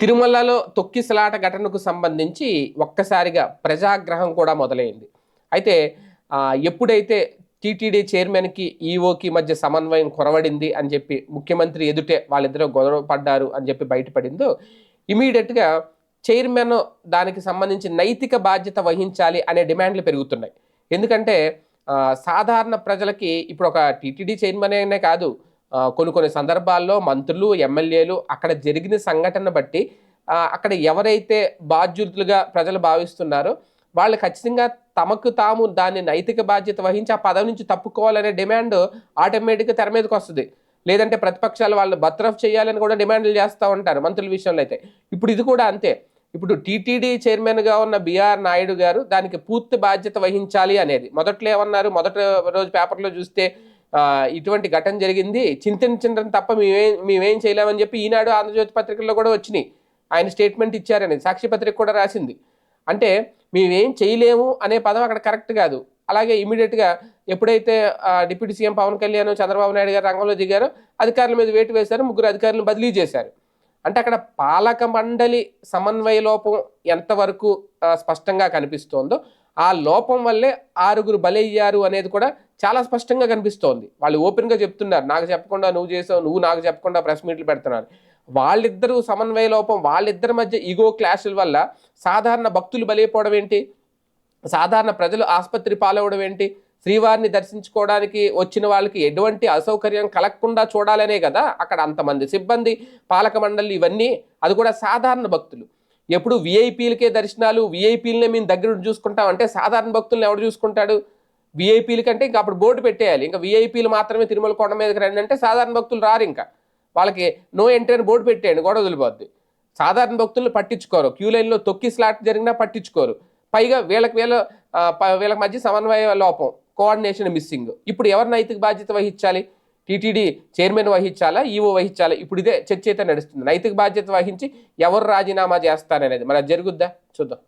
తిరుమలలో తొక్కిసలాట ఘటనకు సంబంధించి ఒక్కసారిగా ప్రజాగ్రహం కూడా మొదలైంది. అయితే ఎప్పుడైతే టీటీడీ చైర్మన్కి ఈఓకి మధ్య సమన్వయం కొరవడింది అని చెప్పి ముఖ్యమంత్రి ఎదుటే వాళ్ళిద్దరూ గొడవ పడ్డారు అని చెప్పి బయటపడిందో ఇమీడియట్గా చైర్మన్ దానికి సంబంధించి నైతిక బాధ్యత వహించాలి అనే డిమాండ్లు పెరుగుతున్నాయి. ఎందుకంటే సాధారణ ప్రజలకి ఇప్పుడు ఒక టీటీడీ చైర్మన్ అనే కాదు కొన్ని కొన్ని సందర్భాల్లో మంత్రులు ఎమ్మెల్యేలు అక్కడ జరిగిన సంఘటన బట్టి అక్కడ ఎవరైతే బాధ్యులుగా ప్రజలు భావిస్తున్నారో వాళ్ళు ఖచ్చితంగా తమకు తాము దాన్ని నైతిక బాధ్యత వహించి ఆ పదవి నుంచి తప్పుకోవాలనే డిమాండ్ ఆటోమేటిక్గా తెర మీదకి వస్తుంది. లేదంటే ప్రతిపక్షాలు వాళ్ళు బత్రఫ్ చేయాలని కూడా డిమాండ్లు చేస్తూ ఉంటారు మంత్రుల విషయంలో అయితే. ఇప్పుడు ఇది కూడా అంతే. ఇప్పుడు టీటీడీ చైర్మన్గా ఉన్న బీఆర్ నాయుడు గారు దానికి పూర్తి బాధ్యత వహించాలి అనేది. మొదట్లో ఏమన్నారు? మొదటి రోజు పేపర్లో చూస్తే ఇటువంటి ఘటన జరిగింది. చింతించడం తప్ప మేమేం మేమేం చేయలేమని చెప్పి ఈనాడు ఆంధ్రజ్యోతి పత్రికల్లో కూడా వచ్చినాయి. ఆయన స్టేట్మెంట్ ఇచ్చారని సాక్షి పత్రిక కూడా రాసింది. అంటే మేమేం చేయలేము అనే పదం అక్కడ కరెక్ట్ కాదు. అలాగే ఇమీడియట్గా ఎప్పుడైతే డిప్యూటీ సీఎం పవన్ కళ్యాణ్ చంద్రబాబు నాయుడు గారు రంగంలో దిగారో అధికారుల మీద వేటు వేశారు ముగ్గురు అధికారులను బదిలీ చేశారు. అంటే అక్కడ పాలక మండలి సమన్వయ లోపం ఎంతవరకు స్పష్టంగా కనిపిస్తోందో ఆ లోపం వల్లే ఆరుగురు బలయ్యారు అనేది కూడా చాలా స్పష్టంగా కనిపిస్తోంది. వాళ్ళు ఓపెన్గా చెప్తున్నారు నాకు చెప్పకుండా నువ్వు చేసావు నువ్వు నాకు చెప్పకుండా ప్రెస్ మీట్లు పెడుతున్నారు. వాళ్ళిద్దరూ సమన్వయ లోపం వాళ్ళిద్దరి మధ్య ఈగో క్లాషుల వల్ల సాధారణ భక్తులు బలైపోవడం ఏంటి? సాధారణ ప్రజలు ఆసుపత్రి పాలవడం ఏంటి? శ్రీవారిని దర్శించుకోవడానికి వచ్చిన వాళ్ళకి ఎటువంటి అసౌకర్యం కలగకుండా చూడాలనే కదా అక్కడ అంతమంది సిబ్బంది పాలక మండలి ఇవన్నీ. అది కూడా సాధారణ భక్తులు. ఎప్పుడు విఐపీలకే దర్శనాలు విఐపీలనే మేము దగ్గర ఉండి చూసుకుంటాం. అంటే సాధారణ భక్తులను ఎవడు చూసుకుంటాడు? విఐపీల కంటే ఇంకా అప్పుడు బోర్డు పెట్టేయాలి. ఇంకా విఐపీలు మాత్రమే తిరుమల కొండ మీదకి రండి అంటే సాధారణ భక్తులు రారు ఇంకా. వాళ్ళకి నో ఎంట్రీ అని బోర్డు పెట్టేయండి గొడవ వదిలిపోద్ది. సాధారణ భక్తులను పట్టించుకోరు. క్యూ లైన్లో తొక్కి స్లాట్ జరిగినా పట్టించుకోరు. పైగా వీళ్ళకి వీళ్ళ ప- వీళ్ళకి మధ్య సమన్వయ లోపం. Coordination missing. ఇప్పుడు ఎవరు నైతిక బాధ్యత వహించాలి? టీటీడీ చైర్మన్ వహించాలా? ఈవో వహించాలా? ఇప్పుడు ఇదే చర్చ అయితే నడుస్తుంది. నైతిక బాధ్యత వహించి ఎవరు రాజీనామా చేస్తారనేది. మరి అది జరుగుద్దా? చూద్దాం.